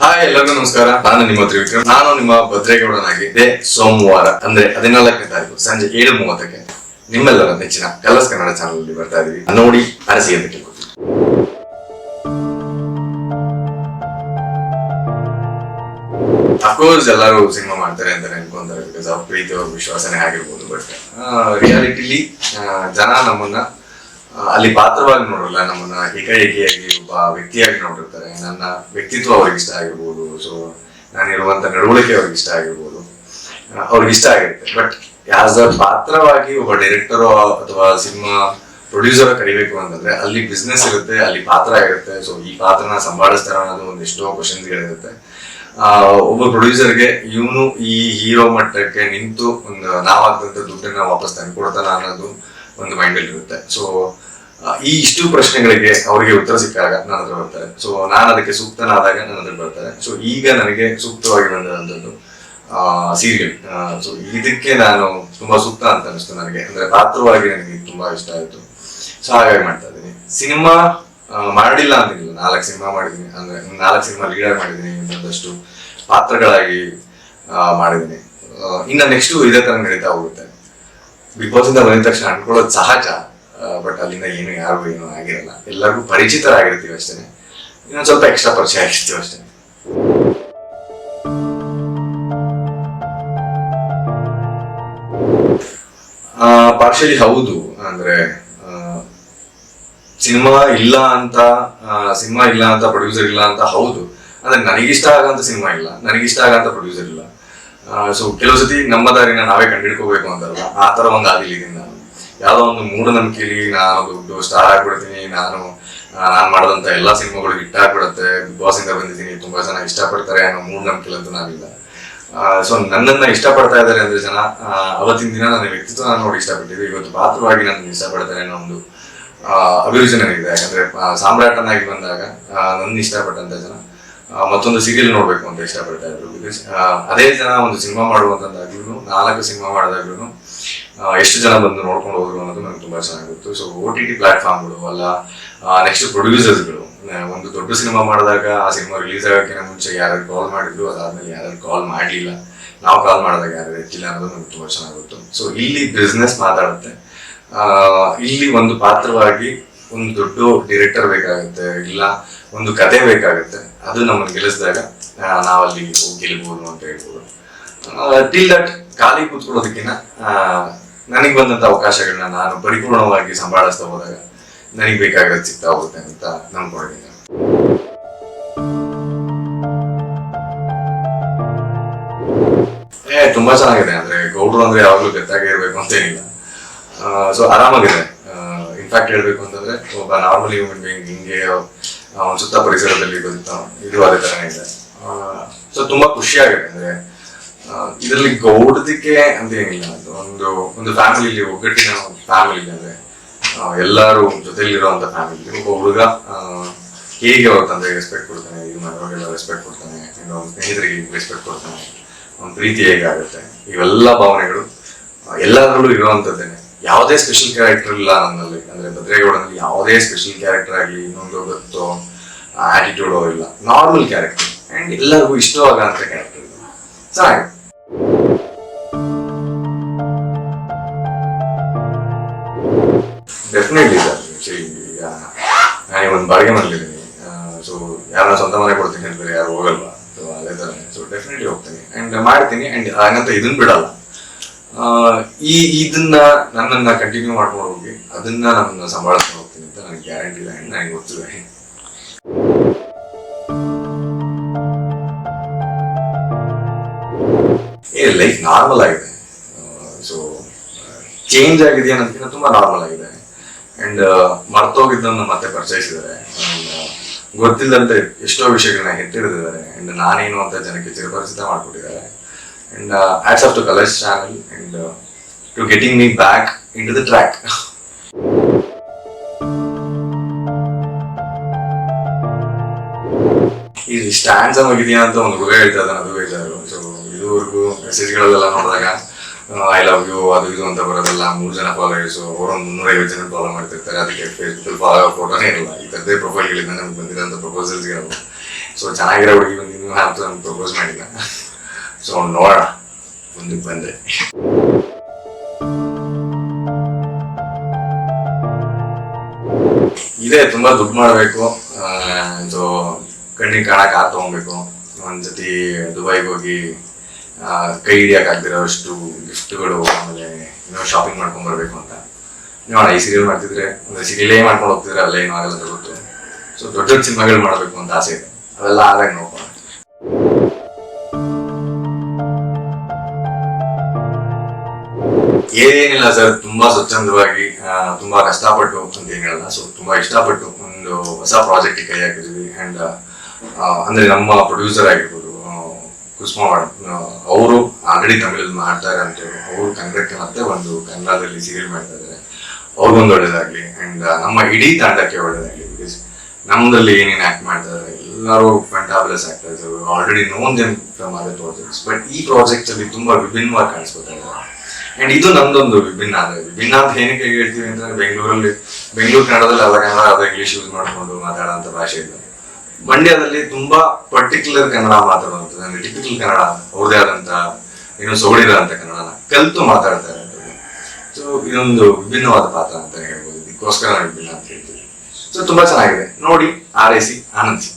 Hi ಎಲ್ಲರಿಗೂ ನಮಸ್ಕಾರ. ನಾನು ನಿಮ್ಮ ತ್ರಿವಿಕ್ರಮ್. ನಾನು ನಿಮ್ಮ ಭದ್ರೇಗೌಡನಾಗಿ ಇದೇ ಸೋಮವಾರ, ಅಂದ್ರೆ ಹದಿನಾಲ್ಕನೇ ತಾರೀಕು, ಸಂಜೆ ಏಳು ಮೂವತ್ತಕ್ಕೆ ನಿಮ್ಮೆಲ್ಲರ ನೆಚ್ಚಿನ ಕಲರ್ಸ್ ಕನ್ನಡ ಚಾನಲ್ ಅಲ್ಲಿ ಬರ್ತಾ ಇದೀವಿ. ನೋಡಿ ಅರಸಿ ಅಂತ ಅಫ್ಕೋರ್ಸ್ ಎಲ್ಲರೂ ಸಿನಿಮಾ ಮಾಡ್ತಾರೆ ಅಂತ ಅನ್ಕೊಂತಾರೆ ಬಿಕಾಸ್ ಅವ್ರ ಪ್ರೀತಿ ಅವ್ರ ವಿಶ್ವಾಸನೇ ಆಗಿರ್ಬೋದು ಬಟ್ ರಿಯಾಲಿಟಿಲಿ ಜನ ನಮ್ಮನ್ನ ಅಲ್ಲಿ ಪಾತ್ರವಾಗಿ ನೋಡಲ್ಲ, ನಮ್ಮನ್ನ ಏಕಾಏಕಿಯಾಗಿ ಒಬ್ಬ ವ್ಯಕ್ತಿಯಾಗಿ ನೋಡಿರ್ತಾರೆ. ನನ್ನ ವ್ಯಕ್ತಿತ್ವ ಅವ್ರಿಗೆ ಇಷ್ಟ ಆಗಿರ್ಬೋದು ಸೊ ನಾನಿರುವಂತ ನಡವಳಿಕೆ ಅವ್ರಿಗೆ ಇಷ್ಟ ಆಗಿರ್ಬೋದು. ಅವ್ರಿಗೆ ಇಷ್ಟ ಆಗಿರುತ್ತೆ. ಬಟ್ ಆಸ್ ಅ ಪಾತ್ರವಾಗಿ ಒಬ್ಬ ಡೈರೆಕ್ಟರ್ ಅಥವಾ ಸಿನಿಮಾ ಪ್ರೊಡ್ಯೂಸರ್ ಕರಿಬೇಕು ಅಂತಂದ್ರೆ ಅಲ್ಲಿ ಬಿಸ್ನೆಸ್ ಇರುತ್ತೆ, ಅಲ್ಲಿ ಪಾತ್ರ ಇರುತ್ತೆ. ಸೊ ಈ ಪಾತ್ರನ ಸಂಭಾಳಿಸ್ತಾರ ಅನ್ನೋದು ಒಂದೆಷ್ಟೋ ಕ್ವಶನ್ಸ್ಗಳಿರುತ್ತೆ ಒಬ್ಬ ಪ್ರೊಡ್ಯೂಸರ್ಗೆ ಇವನು ಈ ಹೀರೋ ಮಟ್ಟಕ್ಕೆ ನಿಂತು ಒಂದು ನಾವಾಗ್ದಂತ ದುಡ್ಡನ್ನ ವಾಪಸ್ ತಂದು ಕೊಡ್ತಾನ ಅನ್ನೋದು ಒಂದು ಮೈಂಡಲ್ಲಿ ಇರುತ್ತೆ ಸೊ ಈ ಇಷ್ಟು ಪ್ರಶ್ನೆಗಳಿಗೆ ಅವರಿಗೆ ಉತ್ತರ ಸಿಕ್ಕಾಗ ನನ್ನ ಹತ್ರ ಬರ್ತಾರೆ. ಸೊ ನಾನು ಅದಕ್ಕೆ ಸೂಕ್ತನಾದಾಗ ನನ್ನ ಹತ್ರ ಬರ್ತಾರೆ. ಸೊ ಈಗ ನನಗೆ ಸೂಕ್ತವಾಗಿ ಬಂದಂಥದ್ದು ಸೀರಿಯಲ್. ಸೊ ಇದಕ್ಕೆ ನಾನು ತುಂಬಾ ಸೂಕ್ತ ಅಂತ ಅನಿಸ್ತು ನನಗೆ. ಅಂದ್ರೆ ಪಾತ್ರವಾಗಿ ನನಗೆ ತುಂಬಾ ಇಷ್ಟ ಆಯ್ತು. ಸೊ ಹಾಗಾಗಿ ಮಾಡ್ತಾ ಇದ್ದೀನಿ. ಸಿನಿಮಾ ಮಾಡಿಲ್ಲ ಅಂತಿಲ್ಲ ನಾಲ್ಕು ಸಿನಿಮಾ ಮಾಡಿದ್ದೀನಿ. ಅಂದ್ರೆ, ನಾಲ್ಕು ಸಿನಿಮಾ ಲೀಡರ್ ಮಾಡಿದ್ದೀನಿ ಒಂದಷ್ಟು ಪಾತ್ರಗಳಾಗಿ ಮಾಡಿದ್ದೀನಿ. ಇನ್ನು ನೆಕ್ಸ್ಟ್ ಇದೇ ತರ ನಡೀತಾ ಹೋಗುತ್ತೆ. ಬಿಗ್ ಬಾಸ್ ಇಂದ ತಕ್ಷಣ ಅನ್ಕೊಳ್ಳೋದು ಸಹಜ. ಬಟ್ ಅಲ್ಲಿಂದ ಏನು ಯಾರು ಏನು ಆಗಿರಲ್ಲ. ಎಲ್ಲರಿಗೂ ಪರಿಚಿತರಾಗಿರ್ತೀವಿ ಅಷ್ಟೇ ಇನ್ನೊಂದು ಸ್ವಲ್ಪ ಎಕ್ಸ್ಟ್ರಾ ಪರಿಚಯ ಆಗಿರ್ತೀವಿ ಅಷ್ಟೇ. ಪಾರ್ಶಲಿ ಹೌದು. ಅಂದ್ರೆ ಸಿನಿಮಾ ಇಲ್ಲ ಅಂತ ಸಿನಿಮಾ ಇಲ್ಲ ಅಂತ ಪ್ರೊಡ್ಯೂಸರ್ ಇಲ್ಲ ಅಂತ ಹೌದು. ಅಂದ್ರೆ ನನಗಿಷ್ಟ ಆಗಂತ ಸಿನಿಮಾ ಇಲ್ಲ. ನನಗಿಷ್ಟ ಆಗಂತ ಪ್ರೊಡ್ಯೂಸರ್ ಇಲ್ಲ. ಸೊ ಕೆಲವು ಸತಿ ನಮ್ಮ ದಾರಿನ ನಾವೇ ಕಂಡಿಡ್ಕೋಬೇಕು ಅಂತಾರಲ್ಲ, ಆ ತರ ಒಂದು ನಾನು. ಯಾವ್ದೋ ಒಂದು ಮೂಢನಂಬಿಕೆಲಿ ನಾನು ದೊಡ್ಡ ಸ್ಟಾರ್ ಆಗ್ಬಿಡ್ತೀನಿ, ನಾನು ನಾನು ಮಾಡಿದಂತ ಎಲ್ಲಾ ಸಿನಿಮಾಗಳು ಹಿಟ್ ಆಗ್ಬಿಡುತ್ತೆ, ಬಿಗ್ ಬಾಸ್ ಇಂದ ಬಂದಿದ್ದೀನಿ, ತುಂಬಾ ಜನ ಇಷ್ಟಪಡ್ತಾರೆ ಅನ್ನೋ ಮೂಢನಂಬಿಕೆಲಂತೂ ನಾವಿಲ್ಲ. ಸೊ ನನ್ನನ್ನ ಇಷ್ಟಪಡ್ತಾ ಇದ್ದಾರೆ ಅಂದ್ರೆ ಜನ ಅವತ್ತಿನ ದಿನ ನನ್ನ ವ್ಯಕ್ತಿತ್ವ ನೋಡಿ ಇಷ್ಟಪಟ್ಟಿದ್ದು, ಇವತ್ತು ಪಾತ್ರವಾಗಿ ನನ್ನ ಇಷ್ಟಪಡ್ತಾರೆ ಅನ್ನೋ ಒಂದು ಅಭಿರುಚಿ ನನಗಿದೆ. ಯಾಕಂದ್ರೆ ಸಾಮ್ರಾಟನಾಗಿ ಬಂದಾಗ ನನ್ನ ಇಷ್ಟಪಟ್ಟಂತ ಜನ ಮತ್ತೊಂದು ಸೀರಿಯಲ್ ನೋಡ್ಬೇಕು ಅಂತ ಇಷ್ಟಪಡ್ತಾ ಇದ್ರು. ಅದೇ ಜನ ಒಂದು ಸಿನಿಮಾ ಮಾಡುವಂತಂದಾಗ್ಲೂ ನಾಲ್ಕು ಸಿನಿಮಾ ಮಾಡಿದಾಗ್ಲೂ ಎಷ್ಟು ಜನ ಬಂದು ನೋಡ್ಕೊಂಡು ಹೋದ್ರು ಅನ್ನೋದು ನನಗೆ ತುಂಬಾ ಚೆನ್ನಾಗಿತ್ತು. ಸೊ ಓ ಟಿ ಟಿ ಪ್ಲಾಟ್ಫಾರ್ಮ್ಗಳು ಅಲ್ಲ ನೆಕ್ಸ್ಟ್ ಪ್ರೊಡ್ಯೂಸರ್ಸ್ಗಳು ಒಂದು ದೊಡ್ಡ ಸಿನಿಮಾ ಮಾಡಿದಾಗ ಆ ಸಿನಿಮಾ ರಿಲೀಸ್ ಆಗೋಕ್ಕಿಂತ ಮುಂಚೆ ಯಾರು ಕಾಲ್ ಮಾಡಿದ್ರು, ಅದಾದ್ಮೇಲೆ ಯಾರು ಕಾಲ್ ಮಾಡಲಿಲ್ಲ. ನಾವು ಕಾಲ್ ಮಾಡಿದಾಗ ಯಾರು ಎತ್ತಿಲ್ಲ ಅನ್ನೋದು ನನಗೆ ತುಂಬಾ ಚೆನ್ನಾಗಿತ್ತು. ಸೊ ಇಲ್ಲಿ ಬಿಸ್ನೆಸ್ ಮಾತಾಡುತ್ತೆ. ಇಲ್ಲಿ ಒಂದು ಪಾತ್ರವಾಗಿ ಒಂದು ದೊಡ್ಡ ಡಿರೆಕ್ಟರ್ ಬೇಕಾಗುತ್ತೆ, ಇಲ್ಲ, ಒಂದು ಕತೆ ಬೇಕಾಗುತ್ತೆ. ಅದು ನಮ್ಮನ್ನು ಗೆಲ್ಲಿಸಿದಾಗ ನಾವಲ್ಲಿ ಗೆಲ್ಬೋದು ಅಂತ ಹೇಳ್ಬೋದು. ಟಿಲ್ ದಟ್ ಖಾಲಿ ಕೂತ್ಕೊಳ್ಳೋದಕ್ಕಿಂತ ನನಗೆ ಬಂದಂತ ಅವಕಾಶಗಳನ್ನ ನಾನು ಪರಿಪೂರ್ಣವಾಗಿ ಸಂಭಾಳಿಸ್ತಾ ಹೋದಾಗ ನನಗೆ ಬೇಕಾಗಿರೋದು ಸಿಗ್ತಾ ಹೋಗುತ್ತೆ ಅಂತ ನಂಬ್ಕೊಂಡಿದ್ದೀನಿ. ಏ, ತುಂಬಾ ಚೆನ್ನಾಗಿದೆ. ಅಂದ್ರೆ ಗೌಡ್ರು ಅಂದ್ರೆ ಯಾವಾಗ್ಲೂ ಬೆತ್ತಾಗೆ ಇರ್ಬೇಕು ಅಂತ ಏನಿಲ್ಲ ಸೊ ಆರಾಮಾಗಿದೆ. ಇನ್ಫ್ಯಾಕ್ಟ್ ಹೇಳ್ಬೇಕು ಅಂತಂದ್ರೆ, ಒಬ್ಬ ನಾರ್ಮಲ್ ಹ್ಯೂಮನ್ ಬೀಯಿಂಗ್ ಹಿಂಗೆ ಅವ್ನ ಸುತ್ತ ಪರಿಸರದಲ್ಲಿ ಬದುಕ್ತಾವ ಇದು ಅದೇ ತರನೇ ಇದೆ. ಸೊ ತುಂಬಾ ಖುಷಿಯಾಗಿದೆ. ಅಂದ್ರೆ ಇದರಲ್ಲಿ ಗೌಡದಕ್ಕೆ ಅಂತ ಏನಿಲ್ಲ. ಒಂದು ಒಂದು ಫ್ಯಾಮಿಲಿಲಿ ಒಗ್ಗಟ್ಟಿನ ಫ್ಯಾಮಿಲಿ ಅಂದ್ರೆ ಎಲ್ಲಾರು ಜೊತೆಲಿರುವಂತ ಫ್ಯಾಮಿಲಿ ಒಬ್ಬ ಹುಡುಗ ಹೇಗೆ ಅವ್ರ ತಂದೆಗೆ ರೆಸ್ಪೆಕ್ಟ್ ಕೊಡ್ತಾನೆ, ಇದು ಮನೆಯವ್ರಿಗೆಲ್ಲ ರೆಸ್ಪೆಕ್ಟ್ ಕೊಡ್ತಾನೆ ಅವ್ನ ಸ್ನೇಹಿತರಿಗೆ ರೆಸ್ಪೆಕ್ಟ್ ಕೊಡ್ತಾನೆ, ಒಂದು ಪ್ರೀತಿ ಹೇಗಾಗುತ್ತೆ ಇವೆಲ್ಲ ಭಾವನೆಗಳು ಎಲ್ಲದರಲ್ಲೂ ಇರುವಂತದ್ದೇನೆ ಯಾವುದೇ ಸ್ಪೆಷಲ್ ಕ್ಯಾರೆಕ್ಟರ್ ಇಲ್ಲ ನನ್ನಲ್ಲಿ. ಅಂದ್ರೆ ಭದ್ರೇಗೌಡನಲ್ಲಿ ಯಾವುದೇ ಸ್ಪೆಷಲ್ ಕ್ಯಾರೆಕ್ಟರ್ ಆಗಲಿ, ಇನ್ನೊಂದು ಗೊತ್ತೋ ಆಟಿಟ್ಯೂಡೋ ಇಲ್ಲ. ನಾರ್ಮಲ್ ಕ್ಯಾರೆಕ್ಟರ್ ಅಂಡ್ ಎಲ್ಲರಿಗೂ ಇಷ್ಟವಾಗಂತ ಕ್ಯಾರೆಕ್ಟರ್ ಚೆನ್ನಾಗಿದೆ ಡೆಫಿನೆಟ್ಲಿ ಸರ್ ಈಗ ಒಂದು ಬಾಡಿಗೆ ಮನೇಲಿದ್ದೀನಿ ಸೊ ಯಾರನ್ನ ಸ್ವಂತ ಮನೆ ಕೊಡ್ತೀನಿ ಅಂದ್ರೆ ಯಾರು ಹೋಗಲ್ವಾ? ಸೊ ಅದೇ ಥರ ಸೊ ಡೆಫಿನೆಟ್ಲಿ ಹೋಗ್ತೀನಿ. ಆ್ಯಂಡ್ ಮಾಡ್ತೀನಿ. ಆ್ಯಂಡ್ ಹಾಗಂತ ಇದನ್ನ ಬಿಡಲ್ಲ. ಈ, ಇದನ್ನ ನನ್ನನ್ನ ಕಂಟಿನ್ಯೂ ಮಾಡ್ಕೊಂಡು ಹೋಗಿ, ಅದನ್ನ ನಾನು ಸಂಭಾಳಿಸ್ಕೊಂಡು ಹೋಗ್ತೀನಿ ಅಂತ ನನಗೆ ಗ್ಯಾರಂಟಿ ಇಲ್ಲ. ಆ್ಯಂಡ್ ನನಗೆ ಗೊತ್ತಿದೆ ಏ ಲೈಫ್ ನಾರ್ಮಲ್ ಆಗಿದೆ. ಸೊ ಚೇಂಜ್ ಆಗಿದೆಯಾ ಅನ್ನೋದಕ್ಕಿಂತ ತುಂಬಾ ನಾರ್ಮಲ್ ಆಗಿದೆ. ಅಂಡ್ ಮರ್ತೋಗಿದ್ದನ್ನು ಮತ್ತೆ ಪರಿಚಯಿಸಿದ್ದಾರೆ. ಗೊತ್ತಿಲ್ಲದಂತೆ ಎಷ್ಟೋ ವಿಷಯಗಳನ್ನ ಎತ್ತಿಡಿದ್ದಾರೆ ಅಂಡ್ ನಾನೇನು ಅಂತ ಜನಕ್ಕೆ ಚಿರಪರಿಚಿತ ಮಾಡಿಕೊಟ್ಟಿದ್ದಾರೆ. And hats off to Colors channel and to getting me back into the track ಈ ಸ್ಟ್ಯಾಂಡ್ಸ್ ಆಗಿದೆಯಾ ಅಂತ ಒಂದು ಹುಡುಗ ಹೇಳ್ತಾ ಇದ್ದಾನೆ ಅದು ಬೇಜಾರು ಸೊ ಇದುವರೆಗೂ ಮೆಸೇಜ್ಗಳಲ್ಲೆಲ್ಲ ನೋಡಿದಾಗ ಐ ಲವ್ ಯು ಅದು ಇದು ಅಂತ ಬರೋದೆಲ್ಲ ಮೂರು ಜನ ಫಾಲೋಯರ್ಸ್ ಅವರೊಂದು ಮುನ್ನೂರೈವತ್ತು ಜನ ಫಾಲೋ ಮಾಡ್ತಿರ್ತಾರೆ. ಅದಕ್ಕೆ ಫೇಸ್ಬುಕ್ ಫಾಲೋ ಫೋಟೋನೇ ಇರಲ್ಲ ಈ ಥರದೇ ಪ್ರೊಫೈಲ್ಗಳಿಂದ ನಮ್ಗೆ ಬಂದಿರೋಂಥ ಪ್ರಪೋಸಲ್ಸ್ಗಳು ಸೊ ಚೆನ್ನಾಗಿರೋ ಹುಡುಗಿ ಬಂದು ಇನ್ನೂ ಅಂತ ನಮ್ಗೆ ಪ್ರಪೋಸ್ ಮಾಡಿಲ್ಲ. ಸೊ ನೋಡೋಣ. ಮುಂದಕ್ಕೆ ಬಂದೆ. ಇದೆ, ತುಂಬಾ ದುಡ್ಡು ಮಾಡಬೇಕು. ಸೊ ಕಣ್ಣಿಗೆ ಕಾಣಕ್ಕೆ ಕಾರ್ ತೊಗೊಬೇಕು. ಒಂದ್ಸತಿ ದುಬೈಗೆ ಹೋಗಿ ಕೈ ಕೈ ಹಿಡಿಯಕ್ ಗಿಫ್ಟ್ಗಳು ಆಮೇಲೆ ಏನೋ ಶಾಪಿಂಗ್ ಮಾಡ್ಕೊಂಡು ಬರಬೇಕು ಅಂತ. ನೀವು ಈ ಸೀರಿಯಲ್ ಮಾಡ್ತಿದ್ರೆ, ಅಂದ್ರೆ ಸೀರಿಯಲೇ ಮಾಡ್ಕೊಂಡು ಹೋಗ್ತಿದ್ರೆ ಅಲ್ಲೇ ಏನೋ ಆಗಲ್ಲ ಗೊತ್ತು. ಸೊ ದೊಡ್ಡ ದೊಡ್ಡ ಸಿನಿಮಾಗಳು ಮಾಡಬೇಕು ಅಂತ ಆಸೆ ಇದೆ. ಅವೆಲ್ಲ ಆದಾಗ ನೋಡೋಣ ಏನಿಲ್ಲ ಸರ್, ತುಂಬಾ ಸ್ವಚ್ಛಂದವಾಗಿ ತುಂಬಾ ಕಷ್ಟಪಟ್ಟು ಅಂತ ಏನ್ ಹೇಳಲ್ಲ ಸೊ ತುಂಬಾ ಇಷ್ಟಪಟ್ಟು ಒಂದು ಹೊಸ ಪ್ರಾಜೆಕ್ಟ್ ಕೈ ಹಾಕಿದ್ವಿ. ಅಂಡ್ ಅಂದ್ರೆ ನಮ್ಮ ಪ್ರೊಡ್ಯೂಸರ್ ಆಗಿರ್ಬೋದು ಕುಸುಮ ಅವರು ಆಲ್ರೆಡಿ ತಮಿಳಲ್ಲಿ ಮಾಡ್ತಾಯಿದ್ದಾರೆ ಅಂತೇಳಿ ಅವರು ಕನ್ನಡಕ್ಕೆ ಮತ್ತೆ ಒಂದು ಕನ್ನಡದಲ್ಲಿ ಸೀರಿಯಲ್ ಮಾಡ್ತಾ ಇದ್ದಾರೆ. ಅವ್ರಿಗೊಂದು ಒಳ್ಳೇದಾಗ್ಲಿ ಅಂಡ್ ನಮ್ಮ ಇಡೀ ತಂಡಕ್ಕೆ ಒಳ್ಳೇದಾಗ್ಲಿ ಬಿಕಾಸ್ ನಮ್ಮದಲ್ಲಿ ಏನೇನು ಆಕ್ಟ್ ಮಾಡ್ತಾರೆ ಎಲ್ಲರೂ fantabulous actors already known them from other projects but ಈ ಪ್ರಾಜೆಕ್ಟ್ ಅಲ್ಲಿ ತುಂಬಾ ವಿಭಿನ್ನವಾಗಿ ಕಾಣಿಸ್ಕೊತಾ ಇದ್ದಾರೆ ಅಂಡ್ ಇದು ನಮ್ದೊಂದು ವಿಭಿನ್ನ ಆದ್ರೆ ವಿಭಿನ್ನ ಅಂತ ಏನಕ್ಕೆ ಹೇಳ್ತೀವಿ ಅಂತಂದ್ರೆ ಬೆಂಗಳೂರಲ್ಲಿ, ಬೆಂಗಳೂರು ಕನ್ನಡದಲ್ಲಿ ಅಲ್ಲ ಕನ್ನಡ ಅದು ಇಂಗ್ಲೀಷ್ ಯೂಸ್ ಮಾಡ್ಕೊಂಡು ಮಾತಾಡೋಂಥ ಭಾಷೆ ಇದೆ ಮಂಡ್ಯದಲ್ಲಿ ತುಂಬಾ ಪರ್ಟಿಕ್ಯುಲರ್ ಕನ್ನಡ ಮಾತಾಡುವಂಥದ್ದು, ಅಂದ್ರೆ ಟಿಪಿಕಲ್ ಕನ್ನಡ ಅವ್ರದೇ ಆದಂತ ಏನು ಅಂತ ಕನ್ನಡನ ಕಲ್ತು ಮಾತಾಡ್ತಾ ಇರೋದು ಸೊ ಇದೊಂದು ವಿಭಿನ್ನವಾದ ಪಾತ್ರ ಅಂತ ಹೇಳ್ಬೋದು. ಇದಕ್ಕೋಸ್ಕರ ವಿಭಿನ್ನ ಅಂತ ಹೇಳ್ತೀವಿ. ಸೊ ತುಂಬಾ ಚೆನ್ನಾಗಿದೆ. ನೋಡಿ ಆರೈಸಿ ಆನಂದಿಸಿ.